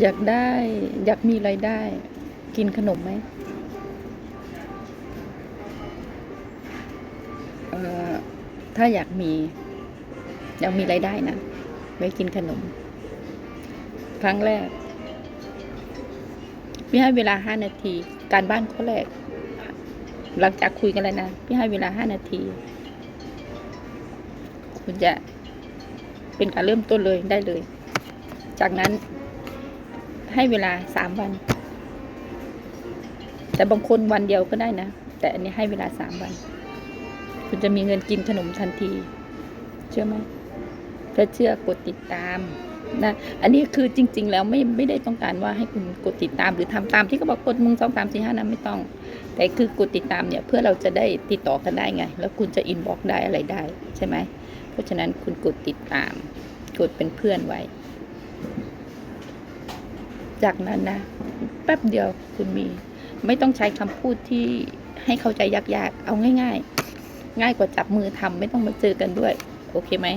อยากได้ อยากมีรายได้ กินขนมไหมถ้าอยากมี อยากมีรายได้นะไว้กินขนม ครั้งแรกพี่ให้เวลาห้านาที การบ้านข้อแรก หลังจากคุยกันแล้วนะพี่ให้เวลาห้านาที คุณจะเป็นการเริ่มต้นเลยได้เลย จากนั้น ให้เวลาสามวัน แต่บางคนวันเดียวก็ได้นะ แต่อันนี้ให้เวลาสามวัน คุณจะมีเงินกินขนมทันที เชื่อไหมถ้าเชื่อกดติดตามนะอันนี้คือจริง ๆ แล้วไม่ไม่ได้ต้องการว่าให้คุณกดติดตามหรือทำตามที่เขาบอกกดมึงสองสามสี่ห้านะไม่ต้อง แต่คือกดติดตามเนี่ยเพื่อเราจะได้ติดต่อกันได้ไง แล้วคุณจะอินบ็อกได้อะไรได้ใช่ไหมเพราะฉะนั้นคุณกดติดตาม กดเป็นเพื่อนไว้ จากนั้นนะ แป๊บเดียวคุณมี ไม่ต้องใช้คำพูดที่ให้เข้าใจยากๆ เอาง่าย ๆ ง่ายกว่าจับมือทำไม่ต้องมาเจอกันด้วย โอเคไหม